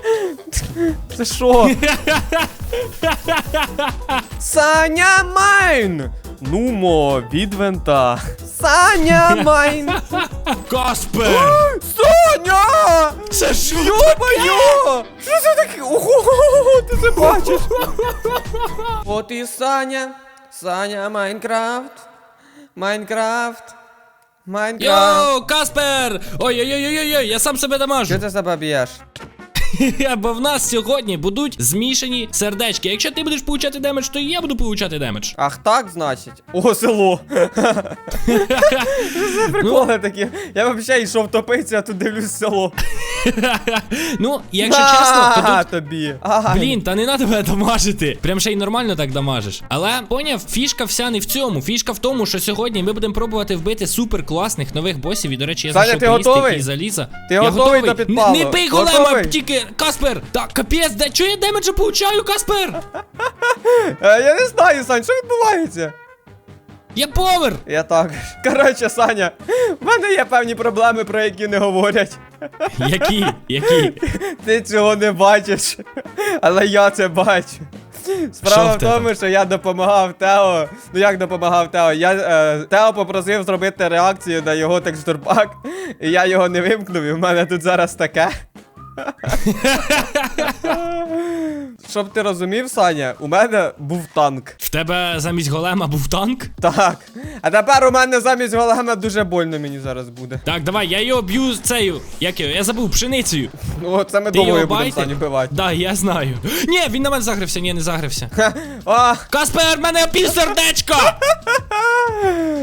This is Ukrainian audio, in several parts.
Це що? Саня Майн! Нумо, від винта. Саня Майн! Каспер! Соня! Це що? Йо-моє! Що це таке? Ого, ти це бачиш? От і Саня. Саня Майнкрафт. Майнкрафт. Майнкрафт. Йоу, Каспер! Ой-ой-ой-ой-ой, я сам себе дамажу. Що ти себе б'єш? Бо в нас сьогодні будуть змішані сердечки. Якщо ти будеш получати демедж, то і я буду получати демедж. Ах так, значить? О, село. Що приколи такі? Я взагалі йшов топитися, а тут дивлюсь село. Ну, якщо чесно, то тут. тобі. Блін, та не треба тебе дамажити. Прям ще й нормально так дамажиш. Але поняв, фішка вся не в цьому. Фішка в тому, що сьогодні ми будемо пробувати вбити супер класних нових босів. І, до речі, я Саня, знайшов ти готовий? заліза. Ти я готовий до підпалу? Не, бий голема, Готовий? тільки Каспер! Так, капець, де чого я демеджа получаю, Каспер? Е, Я не знаю, Сань, що відбувається? Я повер! Я так. Коротше, Саня, в мене є певні проблеми, про які не говорять. Які? Які? Ти цього не бачиш, але я це бачу. Справа в в тому, що я допомагав Тео. Ну як допомагав Тео? Я е, Тео попросив зробити реакцію на його текстурпак, і я його не вимкнув, і в мене тут зараз таке. Щоб ти розумів, Саня, у мене був танк. В тебе замість голема був танк? Так. А тепер у мене замість голема дуже больно мені зараз буде. Так, давай, я його б'ю цею. Як його? Я забув пшеницею. Ну, це ми Ти його будемо байте? Саню бивати. Да, я знаю. Ні, він на мене загрився, ні, не загрився. А, Каспер, в мене пів сердечка!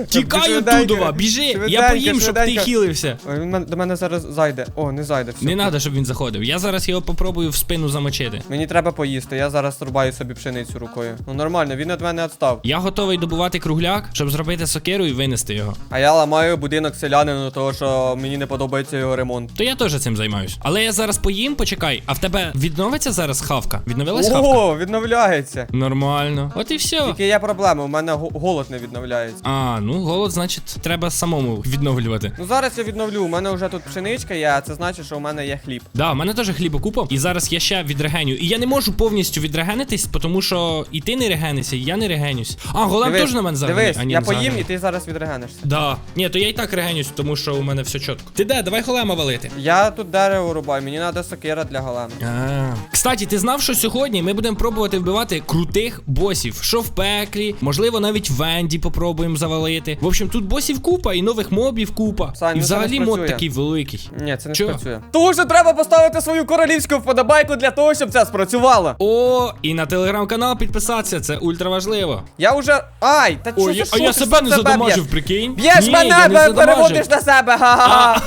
Тікаю Швиденько, тудова, біжи! Я швиденько, поїм, щоб ти швиденько. хілився. Ой, Він мен- до мене зараз зайде. О, не зайде. Все. Не треба, щоб він заходив. Я зараз його попробую в спину замочити. Мені треба поїсти, я зараз рубаю собі пшеницю рукою. Ну нормально, він від мене відстав. Я готовий добувати кругляк, щоб зробити сокиру і винести його. А я ламаю будинок селянину, того що мені не подобається його ремонт. То я теж цим займаюсь. Але я зараз поїм, почекай, а в тебе відновиться зараз хавка? Відновилась хавка? О, відновляється. Нормально. От і все. Тільки є проблема, у мене го- голод не відновляється. А, ну голод, значить, треба самому відновлювати. Ну зараз я відновлю, у мене вже тут пшеничка є, а це значить, що у мене є хліб. Да, у мене теж хліб купа, і зараз я ще відрегеню. І я не можу повністю відрегенитись, тому що і ти не регенишся, і я не регенюсь. А, голем теж на мене загне. дивись, я поїм і ти зараз відрегенишся. Да. Ні, то я і так регенюсь, тому що у мене все чітко. Ти де? Давай голема валити. Я тут дерево рубаю, мені треба сокира для голема. А. Кстати, ти знав, що сьогодні ми будемо пробувати вбивати крутих босів, що в пеклі, можливо, навіть Венді попробуємо завалити. В общем, тут босів купа і нових мобів купа. Сань, і взагалі мод такий великий. Ні, це не Чого? спрацює. Тому що треба поставити свою королівську вподобайку для того, щоб це спрацювало. О, і на телеграм-канал підписатися, це ультра важливо. Я вже. Ай, та Ой, що я- а я себе не задамажив, прикинь. Б'єш Ні, мене, я не задамажив. переводиш на себе, ха-ха-ха.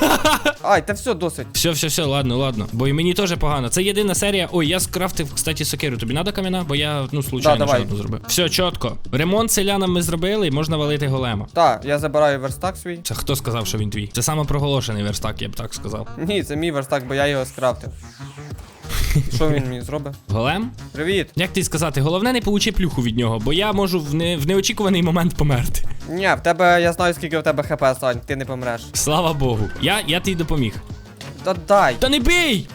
Ай, та все, досить. Все, все, все, ладно, ладно. Бо і мені теж погано. Це єдина серія. Ой, я скрафтив, кстати, сокиру. Тобі надо кам'яна, бо я, ну, случайно Да, давай. ще одну зробив. Все, чітко. Ремонт селянам ми зробили, і можна валити голема. Так, я забираю верстак свій. Це хто сказав, що він твій? Це самопроголошений верстак, я б так сказав. Ні, це мій верстак, бо я його скрафтив. Що він мені зробить? Голем? Привіт. Як ти сказати, головне не получи плюху від нього, бо я можу в, не, в неочікуваний момент померти. Ні, в тебе я знаю, скільки в тебе хп, Сань, ти не помреш. Слава Богу. Я, я тобі допоміг. Та дай. Та не бий!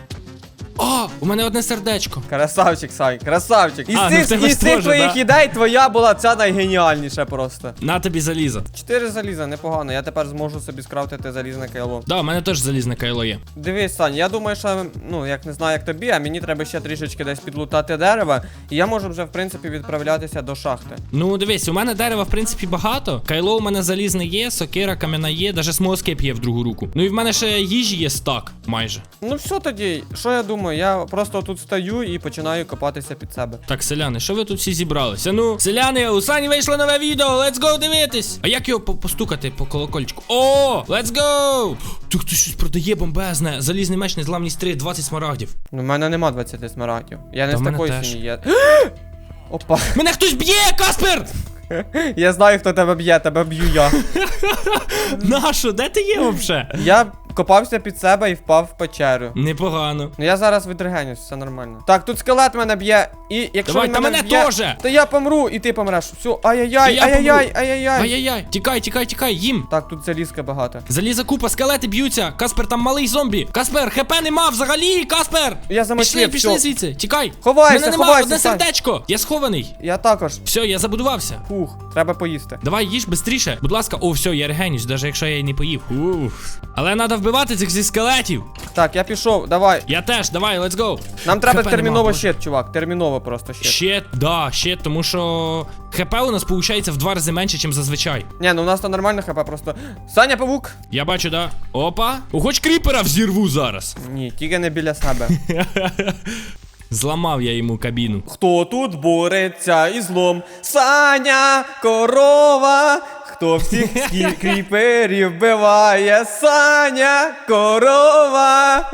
О, у мене одне сердечко. Красавчик, Сань, красавчик. Із А, ну в цих, тебе із цих теж, твоїх да? ідей твоя була ця найгеніальніша просто. На тобі залізо. Чотири заліза, непогано. Я тепер зможу собі скрафтити залізне кайло. Да, у мене теж залізне кайло є. Дивись, Сань, я думаю, що ну як не знаю, як тобі, а мені треба ще трішечки десь підлутати дерева, і я можу вже в принципі відправлятися до шахти. Ну, дивись, у мене дерева, в принципі, багато. Кайло у мене залізне є, сокира, кам'яна є, даже смолоскип є в другу руку. Ну і в мене ще їжі є стак, майже. Ну все тоді, що я думаю? Я просто тут стою і починаю копатися під себе. Так, селяни, що ви тут всі зібралися? Ну, селяни, у Сані вийшло нове відео, let's go дивитись! А як його по- постукати по колокольчику? О, let's go! Тут хтось щось продає бомбезне. Залізний меч, незламність 3, 20 смарагдів. Ну, в мене нема 20 смарагдів. Я не з такої сім'ї. Я... Опа. Мене хтось б'є, Каспер! Я знаю, хто тебе б'є, тебе б'ю я. Нащо? Де ти є взагалі? Я підкопався під себе і впав в печеру. Непогано. Ну я зараз відрегенюсь, все нормально. Так, тут скелет мене б'є, і якщо Давай, він та мене мене б'є, теж! то я помру, і ти помреш. Все, ай-яй-яй, я ай-яй-яй, ай-яй-яй. Ай-яй-яй, тікай, тікай, тікай, їм. Так, тут залізка багато. Заліза купа, скелети б'ються. Каспер, там малий зомбі. Каспер, хп нема взагалі, Каспер. Я замочив, Пішли, пішли всьо. звідси, тікай. Ховайся, Мене нема, ховайся, одне Сань. сердечко. Я схований. Я також. Все, я забудувався. Фух, треба поїсти. Давай їж швидше. Будь ласка, о, все, я регенюсь, навіть якщо я й не поїв. Уф. Але треба вбивати цих зі скелетів. Так, я пішов, давай. Я теж, давай, let's go. Нам треба ХП терміново нема, щит, чувак. Терміново просто щит. Ще, да, ще, тому що ХП у нас виходить в два рази менше, ніж зазвичай. Ні, ну у нас то нормально хп просто. Саня павук? Я бачу, да. Опа. О, хоч кріпера взірву зараз. Ні, тільки не біля себе. Зламав я йому кабіну. Хто тут бореться із злом? Саня, корова. Хто всіх кріперів вбиває? Саня, корова.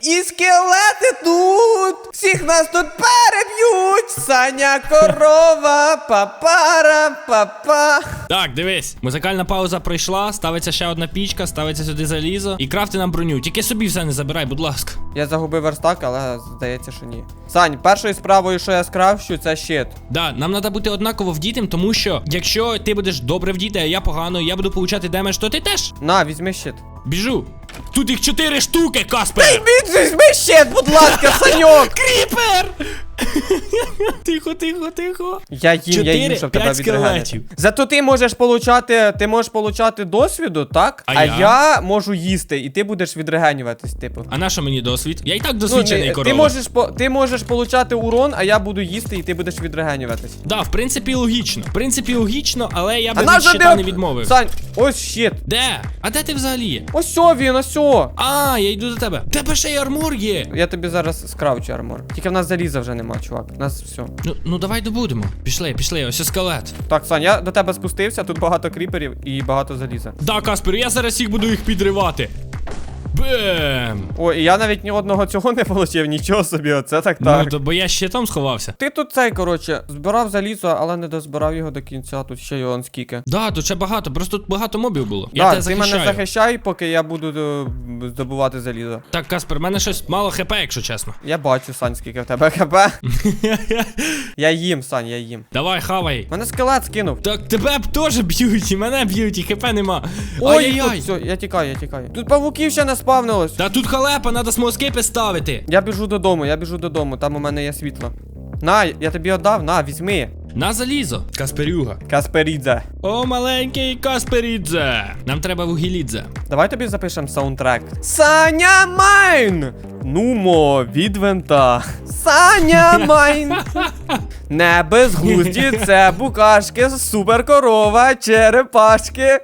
І скелети тут. Всіх нас тут переб'ють. Саня, корова. Папара, папа. Так, дивись, музикальна пауза пройшла, ставиться ще одна пічка, ставиться сюди залізо і крафти нам броню. Тільки собі все не забирай, будь ласка. Я загубив верстак, але здається, що ні. Сань, першою справою, що я скрафчу, це щит. Да, нам треба бути однаково вдітим, тому що якщо ти будеш добре вдіти, а я погано, я буду получати демедж, то ти теж. На, візьми щит. Біжу. Тут їх чотири штуки, Каспер! Візьми щит, будь ласка, Саньок! Кріпер! тихо, тихо, тихо. Я їм, я їм, щоб тебе п'ять скелетів. Зато ти можеш получати, ти можеш получати досвіду, так? А я? можу їсти, і ти будеш відрегенюватись, типу. А на що мені досвід? Я і так Ну, досвідчений не, корова. ти можеш по, ти можеш получати урон, а я буду їсти, і ти будеш відрегенюватись. Да, в принципі, логічно. В принципі, логічно, але я би від щита не відмовив. Сань, ось щит. Де? А де ти взагалі є? Ось сьо він, ось сьо. А, я йду до тебе. Тебе ще й армор є. Я тобі зараз скравчу армор. Тільки в нас заліза вже нема, чувак. У нас все. Ну, ну давай добудемо. Пішли, пішли, ось скелет. Так, Сань, я до тебе спустився, тут багато кріперів і багато заліза. Да, Каспер, я зараз їх буду їх підривати. Бем! О, і я навіть ні одного цього не отримав, нічого собі, оце так так. Ну, то бо я ще там сховався. Ти тут цей, коротше, збирав залізо, але не дозбирав його до кінця, тут ще його он скільки. Да, тут ще багато, просто тут багато мобів було. Я Да, тебе ти мене захищай, поки я буду е, здобувати залізо. Так, Каспер, в мене щось мало хп, якщо чесно. Я бачу, Сань, скільки в тебе хп. я їм, Сань, я їм. Давай, хавай. Мене скелет скинув. Так тебе б теж б'ють, і мене б'ють, і хп нема. Ой, Ай-яй-яй. все, я тікаю, я тікаю. Тут павуків ще не спавнилось. Та тут халепа, треба смоскипи ставити. Я біжу додому, я біжу додому, там у мене є світло. На, я тобі віддав, на, візьми. На залізо. Касперюга. Касперідзе. О, маленький Касперідзе. Нам треба вугілідзе. Давай тобі запишемо саундтрек. Саня Майн! Нумо, від винта. Саня Майн! Не безглузді, це букашки, суперкорова, черепашки.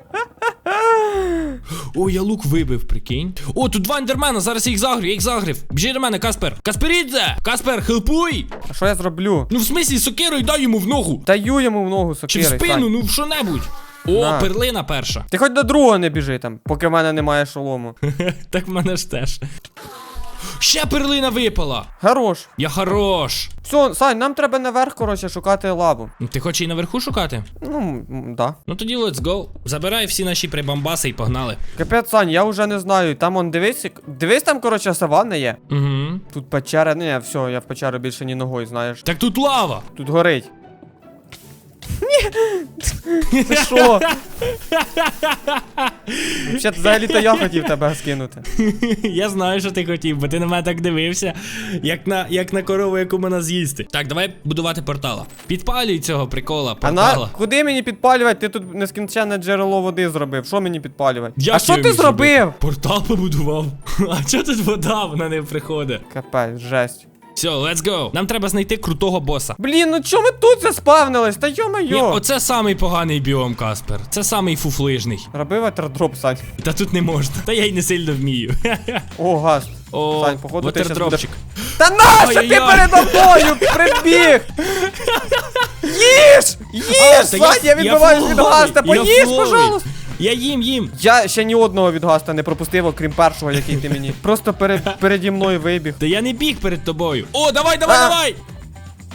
О, я лук вибив, прикинь. О, тут два ендермена, зараз я їх загрів, я їх загрів. Біжи до мене, Каспер. Касперідзе! Каспер, хелпуй! А що я зроблю? Ну в смислі, сокирою дай йому в ногу. Даю йому в ногу Чи в сокири. спину, ну в що-небудь. О, На. перлина перша. Ти хоч до другого не біжи там, поки в мене немає шолому. так в мене ж теж. Ще перлина випала. Хорош. Я хорош. Все, Сань, нам треба наверх, коротше, шукати лаву. Ну, Ти хочеш і наверху шукати? Ну, м, да. Ну тоді let's go. Забирай всі наші прибамбаси і погнали. Капець, Сань, я вже не знаю. Там он дивись, дивись, там, коротше, саванна є. Угу. Тут печера, ні, все, я в печеру більше ні ногою, знаєш. Так тут лава. Тут горить. Ні. Ти що? Взагалі, взагалі-то я хотів тебе скинути. Я знаю, що ти хотів, бо ти на мене так дивився, як на, як на корову, яку мене з'їсти. Так, давай будувати портала. Підпалюй цього прикола, А портала. куди мені підпалювати? Ти тут нескінченне джерело води зробив. Що мені підпалювати? Як а що ти зробив? Портал побудував. А чого тут вода? Вона не приходить. Капець, жесть. Все, let's go. Нам треба знайти крутого боса. Блін, ну чому ми тут заспавнились? Та Ні, йо-моє. оце самий поганий біом, Каспер. Це самий фуфлижний. Роби ватердроп, Сань. Та тут не можна. Та я й не сильно вмію. О, газ. О, Сань, походу, ти щас ватердропчик. Та нащо ти Ой-ой-ой. передо мною прибіг? Їж! А, Їж! та Сань, я відбиваюсь від гаста, я поїж, пожалуйста! Я їм, їм. Я ще ні одного від гаста не пропустив, окрім першого, який ти мені. Просто перед, переді мною вибіг. Та я не біг перед тобою. О, давай, давай, А. давай!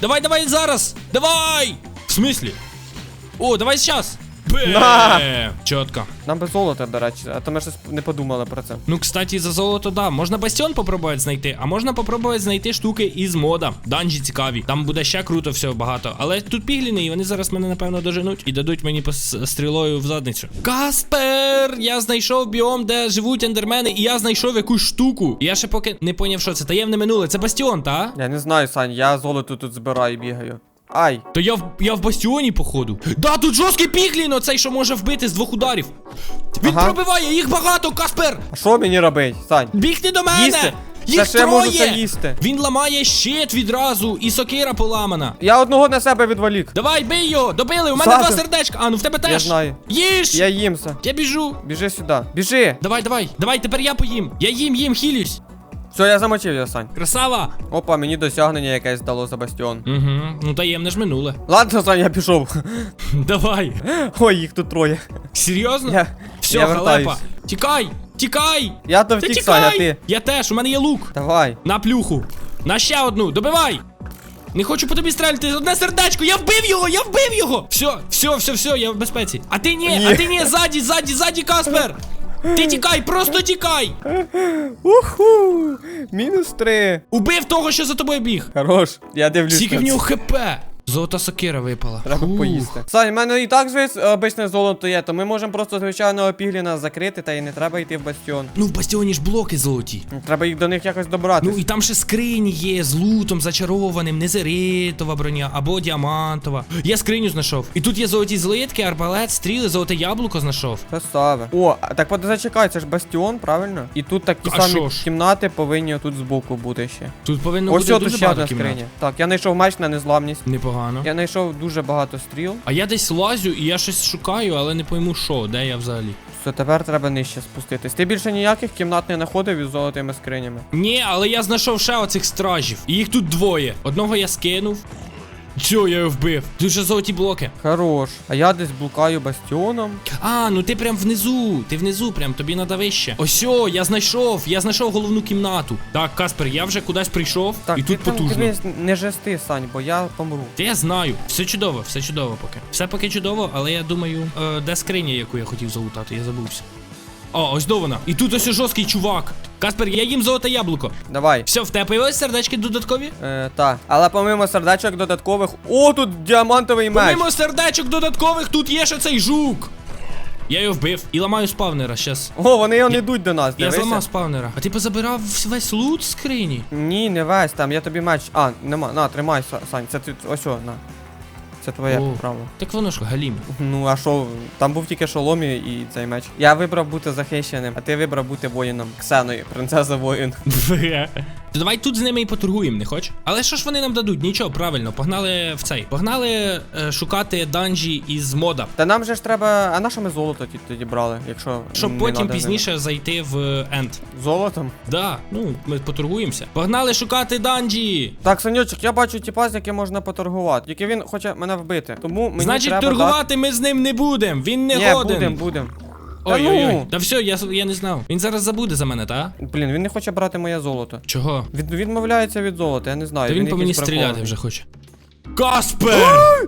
Давай, давай зараз! Давай! В смислі? О, давай зараз! На! Чітко. Нам би золото, до речі, а то ми щось не подумали про це. Ну, кстати, за золото, да. Можна бастіон попробувати знайти, а можна попробувати знайти штуки із мода. Данжі цікаві. Там буде ще круто всього багато. Але тут пігліни, і вони зараз мене, напевно, доженуть і дадуть мені по стрілою в задницю. Каспер! Я знайшов біом, де живуть ендермени, і я знайшов якусь штуку. Я ще поки не поняв, що це. Таємне минуле. Це бастіон, та? Я не знаю, Сань, я золото тут збираю і бігаю. Ай! То я в я в бастіоні, походу. Да, тут жорсткий піглін, оцей, що може вбити з двох ударів. Він Ага. пробиває, їх багато, Каспер! А що мені робить, Сань? Бігти до мене! Їсти? Їх Та ще я можу троє! це їсти. Він ламає щит відразу, і сокира поламана. Я одного на себе відволік. Давай, бий його! Добили! У мене Саду. два сердечка! А, ну в тебе теж! Я знаю. Їж! Я Я... їмся. біжу! Біжи сюди. Біжи! Давай, давай, давай, тепер я поїм! Я їм, їм, хілюсь! Все, я замочив я, Сань. Красава! Опа, мені досягнення якесь дало за бастіон. Угу, ну таємне ж минуле. Ладно, Сань, я пішов. Давай! Ой, їх тут троє. Серйозно? Я, Все, я халепа! вертаюсь. Тікай! Тікай! Я то Ти втік, Сань, а ти. Я теж, у мене є лук! Давай. На плюху! На ще одну! Добивай! Не хочу по тобі стрельти, одне сердечко, я вбив його, я вбив його! Все, все, все, все, я в безпеці. А ти ні, Ні. а ти ні, ззаді, ззаді, ззаді, Каспер! Ти тікай, просто тікай! Уху! Мінус три. Убив того, що за тобою біг! Хорош. Я дивлюсь. Скільки в нього хп! Золота сокира випала. Треба Фух. поїсти. Сань, в мене і так звись обичне золото є, то ми можемо просто звичайного пігліна закрити, та і не треба йти в бастіон. Ну, в бастіоні ж блоки золоті. Треба їх до них якось добратися. Ну і там ще скрині є з лутом зачарованим, незеритова броня або діамантова. Я скриню знайшов. І тут є золоті злитки, арбалет, стріли, золоте яблуко знайшов. Красаве. О, так от зачекай, це ж бастіон, правильно? І тут такі А самі ж? кімнати повинні тут збоку бути ще. Тут повинно Ось бути тут ще одна скриня. Так, я знайшов меч на незламність. Непогано. Я знайшов дуже багато стріл. А я десь лазю і я щось шукаю, але не пойму що, де я взагалі. Все, тепер треба нижче спуститись. Ти більше ніяких кімнат не знаходив із золотими скринями. Ні, але я знайшов ще оцих стражів. І їх тут двоє. Одного я скинув. Чо, я його вбив? Ще золоті блоки. Хорош. А я десь блукаю бастіоном. А, ну ти прям внизу. Ти внизу, прям тобі надо вище. Ось, о, я знайшов, я знайшов головну кімнату. Так, Каспер, я вже кудись прийшов, Так, і ти тут там потужно. дивись, не жести, Сань, бо я помру. Та я знаю, все чудово, все чудово поки. Все поки чудово, але я думаю, е, де скриня, яку я хотів залутати, я забувся. О, ось до вона. І тут ось жорсткий чувак. Каспер, я їм золоте яблуко. Давай. Все, в тебе появились сердечки додаткові? Е, та. Але помимо сердечок додаткових. О, тут діамантовий меч. Помимо сердечок додаткових, тут є ще цей жук. Я його вбив і ламаю спавнера щас. О, вони його не йдуть до нас, Я дивися. зламав спавнера. А ти позабирав весь лут з скрині? Ні, не весь там, я тобі меч. А, нема. На, тримай, Сань, це ти ось о, на. Це твоя О. право. Так воно ж галім. Ну а що, там був тільки шоломі і цей меч. Я вибрав бути захищеним, а ти вибрав бути воїном. Ксеною, принцеса воїн. То давай тут з ними і поторгуємо, не хоч? Але що ж вони нам дадуть? Нічого, правильно, погнали в цей. Погнали е, шукати данжі із мода. Та нам же ж треба. А на що ми золото ті- тоді брали, якщо. Щоб не потім надо пізніше зайти в енд. ним? Золотом? Да, ну ми поторгуємося. Погнали шукати данжі! Так, Санючок, я бачу тіпа, з яким можна поторгувати. Тільки він хоче мене вбити. Тому мені Значить, треба торгувати ми з ним не будемо. Він не Дати... Ні, годен. будем, будем. Та Ой-ой-ой. ну! Та все, я, я не знав. Він зараз забуде за мене, та? Блін, він не хоче брати моє золото. Чого? Від, відмовляється від золота, я не знаю. Та він по мені стріляти прикольний. вже хоче. Каспер!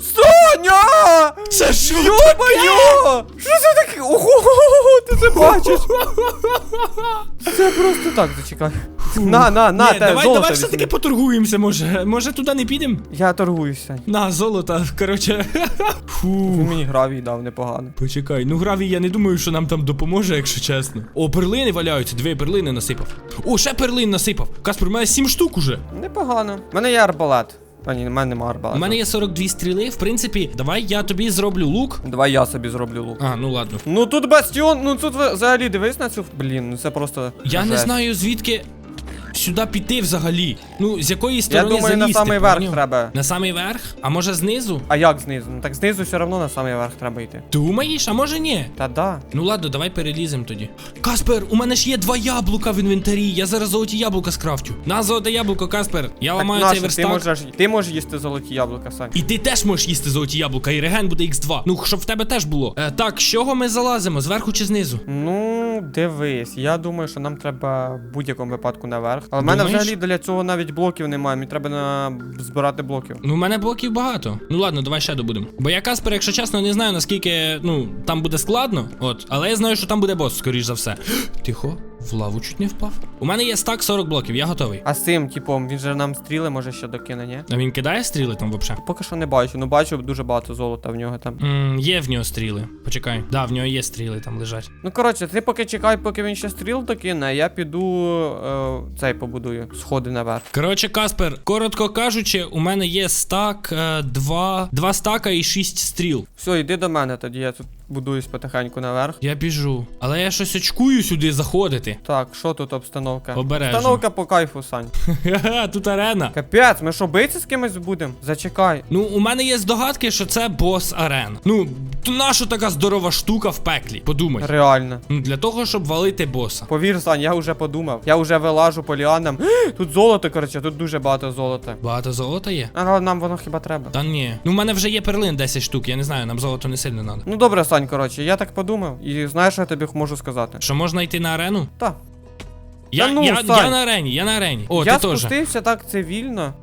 Соня! Це що? Йо-моє! Що це таке? Ого, ти це бачиш? Це просто так, зачекай. На, на, на, Ні, те, давай, золото давай все-таки поторгуємося, може. Може туди не підемо? Я торгуюся. На, золото, короче. Він Фу. мені гравій дав непогано. Почекай, ну гравій, я не думаю, що нам там допоможе, якщо чесно. О, перлини валяються, дві перлини насипав. О, ще перлин насипав. Каспер, у мене сім штук уже. Непогано. У мене є арбалет. А ні, в мене нема У мене є 42 стріли. В принципі, давай я тобі зроблю лук. Давай я собі зроблю лук. А, ну ладно. Ну тут бастіон, ну тут ви- взагалі дивись на цю. Блін, ну це просто. Я не жесть. знаю звідки сюди піти взагалі. Ну, з якої Я сторони думаю, на залізти, самий верх поняв? треба. На самий верх? А може знизу? А як знизу? Ну так знизу все одно на самий верх треба йти. Думаєш, а може ні? Та да. Ну ладно, давай переліземо тоді. Каспер, у мене ж є два яблука в інвентарі. Я зараз золоті яблука скрафчу. На золоте яблуко, Каспер. Я Так ламаю нащо? цей ти можеш, ти можеш їсти золоті яблука, Сань. І ти теж можеш їсти золоті яблука, і реген буде Х2. Ну, щоб в тебе теж було. Е, так, з чого ми залазимо? Зверху чи знизу? Ну, дивись, я думаю, що нам треба в будь-якому випадку наверх. Але в мене Думаєш? взагалі для цього навіть блоків немає. Мені треба на... збирати блоків. Ну, у мене блоків багато. Ну ладно, давай ще добудемо. Бо я Каспер, якщо чесно, не знаю наскільки ну там буде складно. От, але я знаю, що там буде бос, скоріш за все. Тихо, в лаву чуть не впав. У мене є стак 40 блоків, я готовий. А з цим типом, він же нам стріли може ще докине, ні? А він кидає стріли там вообще? Поки що не бачу, ну бачу дуже багато золота в нього там. М, є в нього стріли. Почекай. Да, в нього є стріли там лежать. Ну коротше, ти поки чекай, поки він ще стріл докине, а я піду е, цей побудую. Сходи наверх. Коротше, Каспер, коротко кажучи, у мене є стак, е, два, два стака і шість стріл. Все, йди до мене тоді, я тут будуюсь потихеньку наверх. Я біжу. Але я щось очкую сюди заходити. Так, що тут обстановка? Обережно. Обстановка по кайфу, Сань. Тут арена. Капець, ми що, битися з кимось будемо? Зачекай. Ну, у мене є здогадки, що це бос арен. Ну, то наша така здорова штука в пеклі. Подумай. Реально. Ну, для того, щоб валити боса. Повір, Сань, я вже подумав. Я вже вилажу по ліанам. Тут золото, коротше, тут дуже багато золота. Багато золота є? Але нам воно хіба треба. Та ні. Ну, у мене вже є перлин 10 штук, я не знаю, нам золото не сильно треба. Ну добре, Сань, коротше, я так подумав. І знаєш, що я тобі можу сказати? Що можна йти на арену? Та. Я, ну, я, Сань. я на арені, я на арені. О, я ти теж. спустився так цивільно.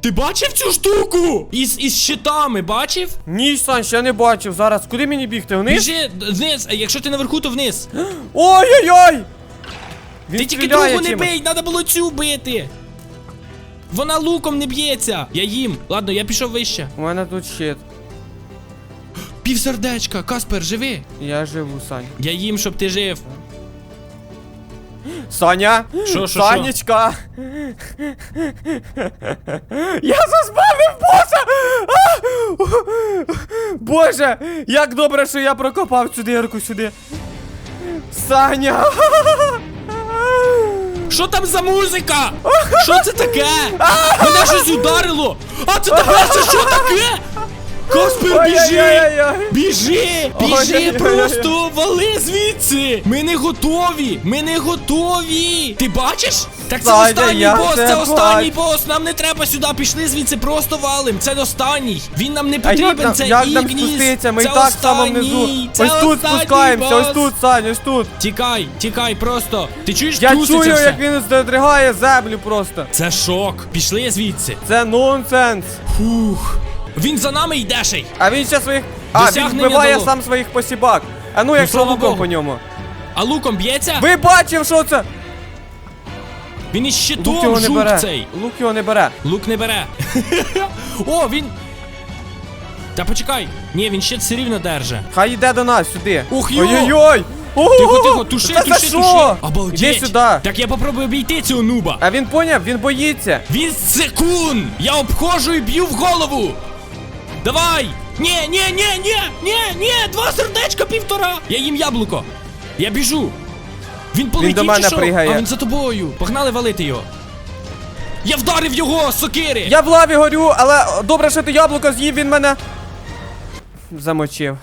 Ти бачив цю штуку? Із, із щитами, бачив? Ні, Сань, ще не бачив. Зараз куди мені бігти? Вниз? Біжи вниз, а якщо ти наверху, то вниз. Ой-ой-ой! Він ти тільки стріляє другу не чимось. бий, треба було цю бити. Вона луком не б'ється. Я їм. Ладно, я пішов вище. У мене тут щит. Півсердечка, Каспер, живи. Я живу, Сань. Я їм, щоб ти жив. Саня! Що, що, Санечка! Я заспавнив боса! А! Боже! Як добре, що я прокопав цю дирку сюди. Саня! Що там за музика? Що це таке? Мене щось ударило. А це таке, це що таке? Каспер, біжи! Біжи! Біжи! Ой-ой-ой-ой. Просто вали звідси! Ми не готові! Ми не готові! Ти бачиш? Так це Саня, останній я бос, це це останній бос! Нам не треба сюди, пішли звідси, просто валим! Це останній! Він нам не А як потрібен, нам, це як нам Ігніс! спуститися? Ми це так останній, це Ось тут останній спускаємося, бос. ось тут, Сань, ось тут. Тікай, тікай, просто! Ти чуєш, Я труситься чую, все? як він здригає землю просто. Це шок! Пішли звідси! Це нонсенс. Фух! Він за нами йде ще й! А він ще своїх. А, він Досягнення вбиває дало. сам своїх посібак. А ну, якщо слава луком Богу. по ньому. А луком б'ється? Ви бачив, що це? Він із Лук щитом його не жук бере. цей! Лук його не бере. Лук не бере. О, він. Та почекай. Ні, він ще все рівно держи. Хай йде до нас сюди. Ух, йо! Ой-ой-ой! Тихо, тихо, туши, Це туши, за туши. що? Обалдеть. Іди сюди. Так я попробую обійти цього нуба. А він поняв, він боїться. Він секунд! Я обходжу і б'ю в голову! Давай! Ні, ні, ні, ні, ні, ні, два сердечка півтора! Я їм яблуко! Я біжу! Він полетів до мене чи що? пригає. А він за тобою! Погнали валити його! Я вдарив його сокири! Я в лаві горю, але добре, що ти яблуко з'їв, він мене. Замочив.